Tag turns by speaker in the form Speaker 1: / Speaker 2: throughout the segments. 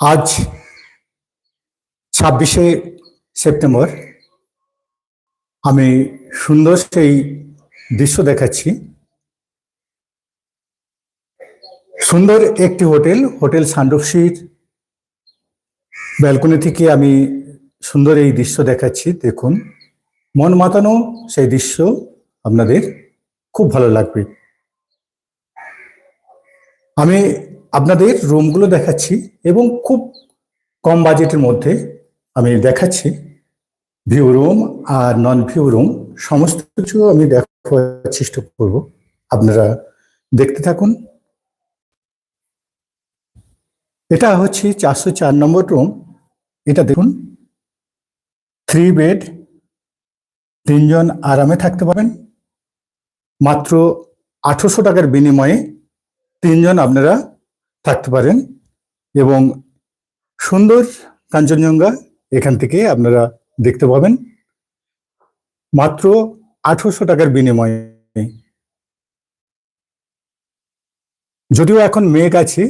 Speaker 1: আজ ছাব্বিশে সেপ্টেম্বর আমি সুন্দর সেই দৃশ্য দেখাচ্ছি। সুন্দর একটি হোটেল হোটেল সান্ডপসির ব্যালকনি থেকে আমি সুন্দর এই দৃশ্য দেখাচ্ছি। দেখুন, মন মাতানো সেই দৃশ্য আপনাদের খুব ভালো লাগবে। আমি আপনাদের রুমগুলো দেখাচ্ছি এবং খুব কম বাজেটের মধ্যে আমি দেখাচ্ছি। ভিউ রুম আর নন ভিউ রুম সমস্ত কিছু আমি দেখার চেষ্টা করব। আপনারা দেখতে থাকুন। এটা হচ্ছে চারশো চার নম্বর রুম এটা দেখুন। থ্রি বেড তিনজন আরামে থাকতে পারেন মাত্র আঠারোশো টাকার বিনিময়ে তিনজন আপনারা থাকতে পারেন এবং সুন্দর কাঞ্চনজঙ্ঘা এখান থেকে আপনারা দেখতে পাবেন। মাত্র আঠারোশো টাকার বিনিময়ে। যদিও এখন মেঘ আছে,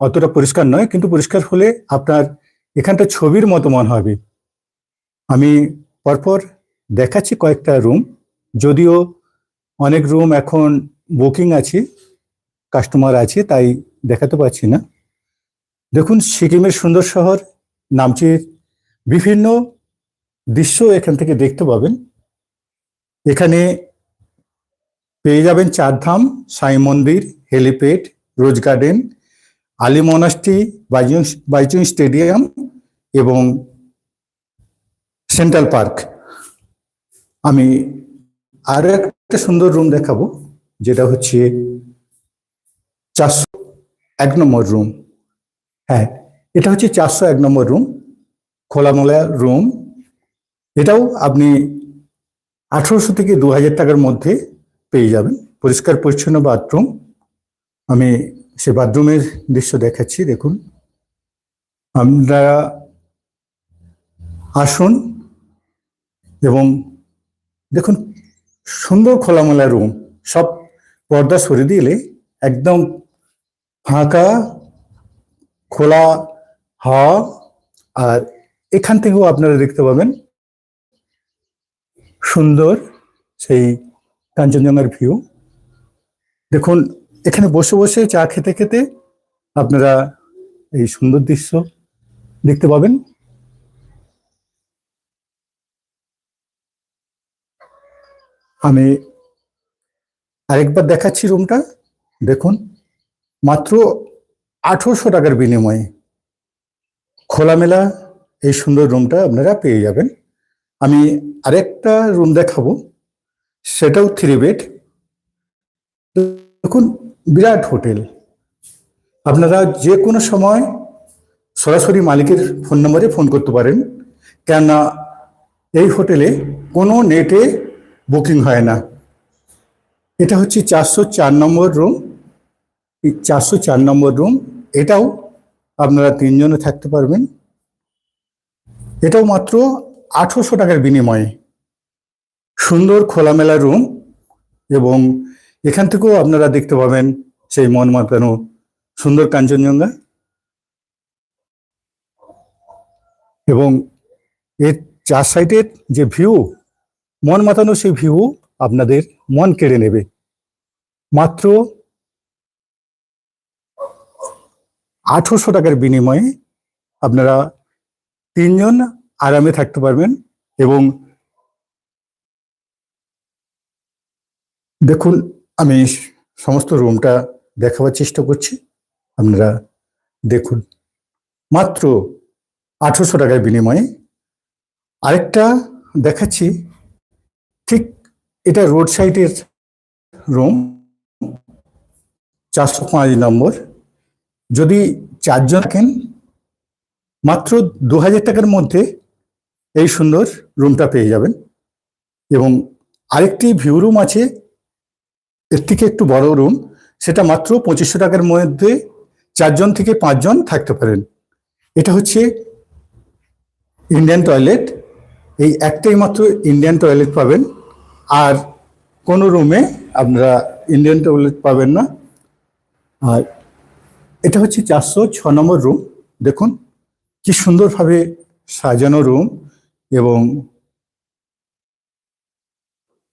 Speaker 1: অতটা পরিষ্কার নয়, কিন্তু পরিষ্কার হলে আপনার এখানটা ছবির মতো মনে হবে। আমি পরপর দেখাচ্ছি কয়েকটা রুম। যদিও অনেক রুম এখন বুকিং আছে, কাস্টমার আছে, তাই দেখাতে পারছি না। দেখুন, সিকিমের সুন্দর শহর নামচির বিভিন্ন দৃশ্য এখান থেকে দেখতে পাবেন। এখানে পেয়ে যাবেন চারধাম, সাই মন্দির, হেলিপ্যাড, রোজ গার্ডেন, আলী মনাস্টি, বাইচুং বাইচুং স্টেডিয়াম এবং সেন্ট্রাল পার্ক। আমি আরও একটা সুন্দর রুম দেখাবো, যেটা হচ্ছে চারশো এক নম্বর রুম হ্যাঁ এটা হচ্ছে চারশো এক নম্বর রুম খোলামোলা রুম এটাও আপনি আঠারোশো থেকে দু হাজার টাকার মধ্যে পেয়ে যাবেন। পরিষ্কার, পরিচ্ছন্ন বাথরুম আমি সে বাথরুমের দৃশ্য দেখাচ্ছি, দেখুন। আপনারা আসুন এবং দেখুন, সুন্দর খোলামেলা রুম সব পর্দা সরিয়ে দিলে একদম ফাঁকা, খোলা, হাওয়া, আর এখান থেকেও আপনারা দেখতে পাবেন সুন্দর সেই কাঞ্চনজঙ্ঘার ভিউ দেখুন, এখানে বসে বসে চা খেতে খেতে আপনারা এই সুন্দর দৃশ্য দেখতে পাবেন। আমি আরেকবার দেখাচ্ছি রুমটা দেখুন। মাত্র আঠারোশো টাকার বিনিময়ে খোলামেলা এই সুন্দর রুমটা আপনারা পেয়ে যাবেন। আমি আরেকটা রুম দেখাবো, সেটাও থ্রি বেড দেখুন, বিরাট হোটেল। আপনারা যে কোনো সময় সরাসরি মালিকের ফোন নম্বরে ফোন করতে পারেন, কেননা এই হোটেলে কোনো নেটে বুকিং হয় না। এটা হচ্ছে চারশো চার নম্বর রুম চারশো চার নম্বর রুম, এটাও আপনারা তিনজনে থাকতে পারবেন। এটাও মাত্র আঠারোশো টাকার বিনিময়ে। সুন্দর খোলামেলা রুম এবং এখান থেকেও আপনারা দেখতে পাবেন সেই মন মাতানো সুন্দর কাঞ্চনজঙ্ঘা। এবং এর চার সাইডের যে ভিউ, মন মাতানো সেই ভিউ আপনাদের মন কেড়ে নেবে। মাত্র আঠারোশো টাকার বিনিময়ে আপনারা তিনজন আরামে থাকতে পারবেন এবং দেখুন, আমি সমস্ত রুমটা দেখাবার চেষ্টা করছি। আপনারা দেখুন, মাত্র আঠারোশো টাকার বিনিময়ে আরেকটা দেখাচ্ছি। ঠিক এটা রোড সাইডের রুম, চারশো পাঁচ নম্বর। যদি চারজন থাকেন, মাত্র দু হাজার টাকার মধ্যে এই সুন্দর রুমটা পেয়ে যাবেন। এবং আরেকটি ভিউ রুম আছে, এর থেকে একটু বড় রুম সেটা মাত্র পঁচিশশো টাকার মধ্যে চারজন থেকে পাঁচজন থাকতে পারেন। এটা হচ্ছে ইন্ডিয়ান টয়লেট এই একটাই মাত্র ইন্ডিয়ান টয়লেট পাবেন। আর কোনো রুমে আপনারা ইন্ডিয়ান টয়লেট পাবেন না। আর এটা হচ্ছে চারশো ছ নম্বর রুম দেখুন, কি সুন্দরভাবে সাজানো রুম এবং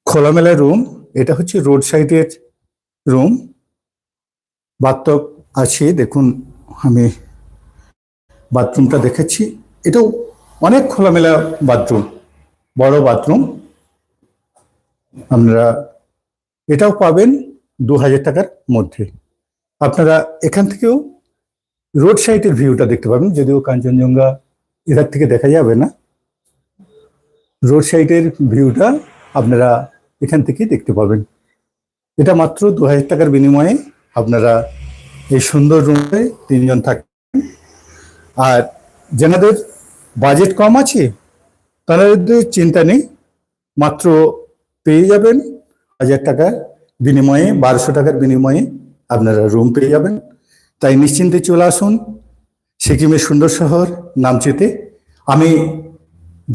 Speaker 1: খোলামেলা রুম এটা হচ্ছে রোড সাইডের রুম বাথটব আছে, দেখুন, আমি বাথরুমটা দেখেছি। এটাও অনেক খোলামেলা বাথরুম বড় বাথরুম আপনারা এটাও পাবেন দু হাজার টাকার মধ্যে। আপনারা এখান থেকেও রোড সাইডের ভিউটা দেখতে পাবেন, যদিও কাঞ্চনজঙ্ঘা এধার থেকে দেখা যাবে না। রোড সাইডের ভিউটা আপনারা এখান থেকে দেখতে পাবেন। এটা মাত্র দু হাজার টাকার বিনিময়ে আপনারা এই সুন্দর রুমে তিনজন থাকবেন। আর যেনাদের বাজেট কম আছে, তাদের চিন্তা নেই, মাত্র পেয়ে যাবেন হাজার টাকার বিনিময়ে, বারোশো টাকার বিনিময়ে আপনারা রুম পেয়ে যাবেন। তাই নিশ্চিন্তে চলে আসুন। সিকিমের সুন্দর শহর নামচিতে। আমি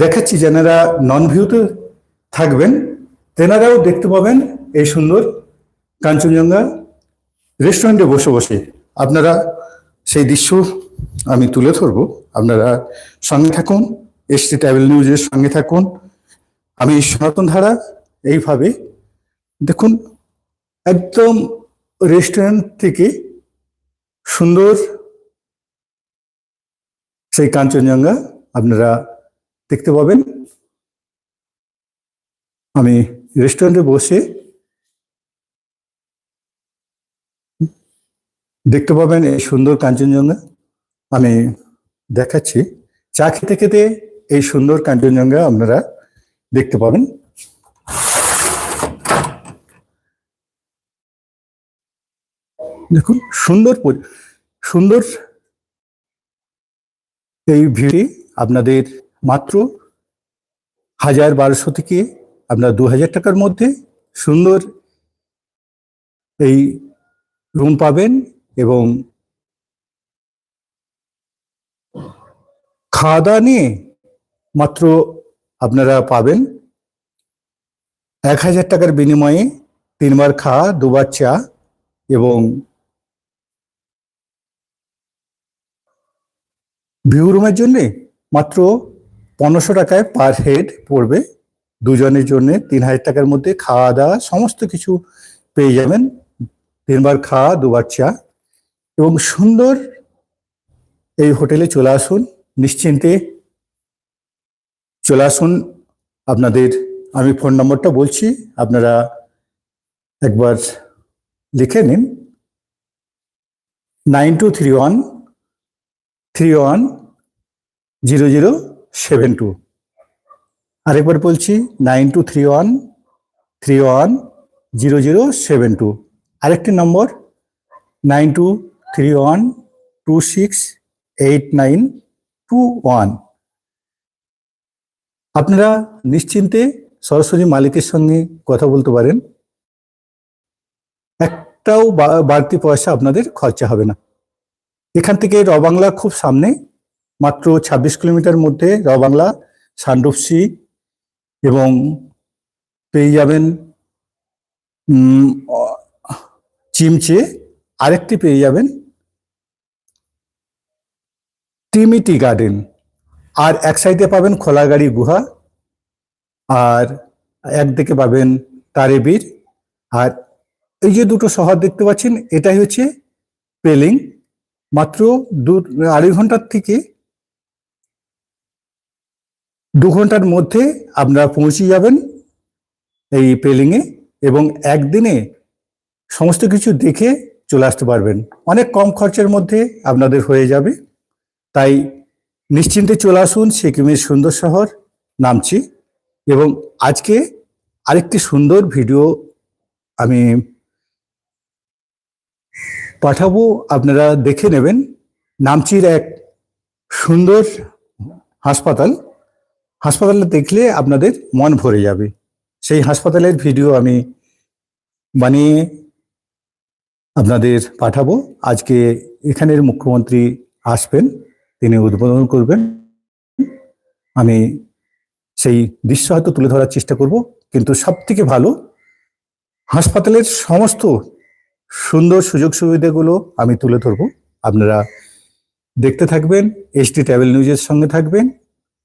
Speaker 1: দেখাচ্ছি যারা নন ভিউতে থাকবেন। তেনারাও দেখতে পাবেন এই সুন্দর কাঞ্চনজঙ্ঘা রেস্টুরেন্টে বসে বসে। আপনারা সেই দৃশ্য আমি তুলে ধরব। আপনারা সঙ্গে থাকুন এসটি ট্রাভেল নিউজের সঙ্গে থাকুন। আমি সনাতন ধারা এইভাবে দেখুন, একদম রেস্টুরেন্ট থেকে সুন্দর সেই কাঞ্চনজঙ্ঘা আপনারা দেখতে পাবেন। আমি রেস্টুরেন্টে বসে দেখতে পাবেন এই সুন্দর কাঞ্চনজঙ্ঘা। আমি দেখাচ্ছি। চা খেতে খেতে এই সুন্দর কাঞ্চনজঙ্ঘা আপনারা দেখতে পাবেন। দেখুন, সুন্দর সুন্দর এই ভিড়ে আপনাদের মাত্র হাজার বারোশো থেকে আপনার দু হাজার টাকার মধ্যে সুন্দর এই রুম পাবেন এবং খাওয়া দাওয়া নিয়ে মাত্র আপনারা পাবেন এক হাজার টাকার বিনিময়ে তিনবার খাওয়া, দুবার চা এবং ভিউ রুমের জন্য মাত্র পনেরোশো টাকায় পার হেড পড়বে। দুজনের জন্য তিন হাজার টাকার মধ্যে খাওয়া দাওয়া সমস্ত কিছু পেয়ে যাবেন। তিনবার খাওয়া, দুবার চা। এবং সুন্দর এই হোটেলে চলে আসুন। নিশ্চিন্তে চলে আসুন। আপনাদের আমি ফোন নম্বরটা বলছি, আপনারা একবার লিখে নিন। Nine two three one three one zero zero seven two আরেকবার বলছি nine two three one three one zero zero seven two আরেকটি নম্বর nine two three one two six eight nine two one আপনারা নিশ্চিন্তে সরাসরি মালিকের সঙ্গে কথা বলতে পারেন। একটাও বাড়তি পয়সা আপনাদের খরচা হবে না। এখান থেকে রবাংলা খুব সামনে, মাত্র ২৬ কিলোমিটার মধ্যে রবাংলা সান্ডুপসি এবং পেয়ে যাবেন চিমচে আরেকটি পেয়ে যাবেন টিমিটি গার্ডেন। আর এক সাইডে পাবেন খোলাগাড়ি গুহা, আর একদিকে পাবেন তারেবীর আর এই যে দুটো শহর দেখতে পাচ্ছেন, এটাই হচ্ছে পেলিং। মাত্র দু, আড়াই ঘণ্টার থেকে দু ঘণ্টার মধ্যে আপনারা পৌঁছে যাবেন এই পেলিংয়ে এবং একদিনে সমস্ত কিছু দেখে চলে আসতে পারবেন। অনেক কম খরচের মধ্যে আপনাদের হয়ে যাবে। তাই নিশ্চিন্তে চলে আসুন সিকিমের সুন্দর শহর, নামছি। এবং আজকে আরেকটি সুন্দর ভিডিও আমি পাঠাবো, আপনারা দেখে নেবেন। নামচির এক সুন্দর হাসপাতাল। হাসপাতালটা দেখলে আপনাদের মন ভরে যাবে। সেই হাসপাতালের ভিডিও আমি বানিয়ে আপনাদের পাঠাবো। আজকে এখানের মুখ্যমন্ত্রী আসবেন, তিনি উদ্বোধন করবেন। আমি সেই দৃশ্য হয়তো তুলে ধরার চেষ্টা করব, কিন্তু সব থেকে ভালো হাসপাতালের সমস্ত সুন্দর সুযোগ সুবিধাগুলো আমি তুলে ধরবো। আপনারা দেখতে থাকবেন এইচডি ট্রাভেল নিউজের সঙ্গে থাকবেন।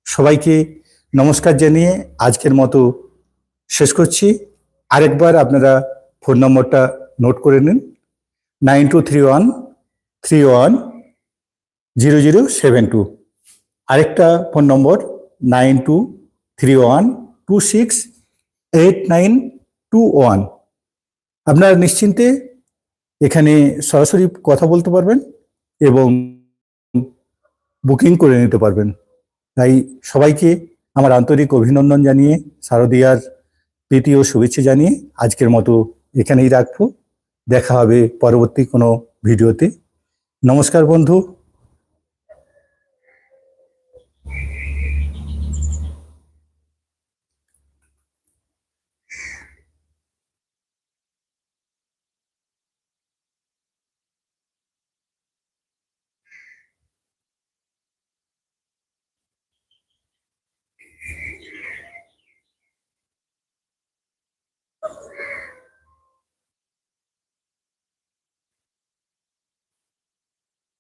Speaker 1: সবাইকে নমস্কার জানিয়ে আজকের মতো শেষ করছি। আরেকবার আপনারা ফোন নম্বরটা নোট করে নিন। Nine two three one three one zero zero seven two. আরেকটা ফোন নম্বর, nine two three one two six eight nine two one. আপনারা নিশ্চিন্তে এখানে সরাসরি কথা বলতে পারবেন এবং বুকিং করে নিতে পারবেন। তাই সবাইকে আমার আন্তরিক অভিনন্দন জানিয়ে, শারদীয়ার প্রীতি ও শুভেচ্ছা জানিয়ে আজকের মতো এখানেই রাখব। দেখা হবে পরবর্তী কোনো ভিডিওতে। নমস্কার বন্ধু।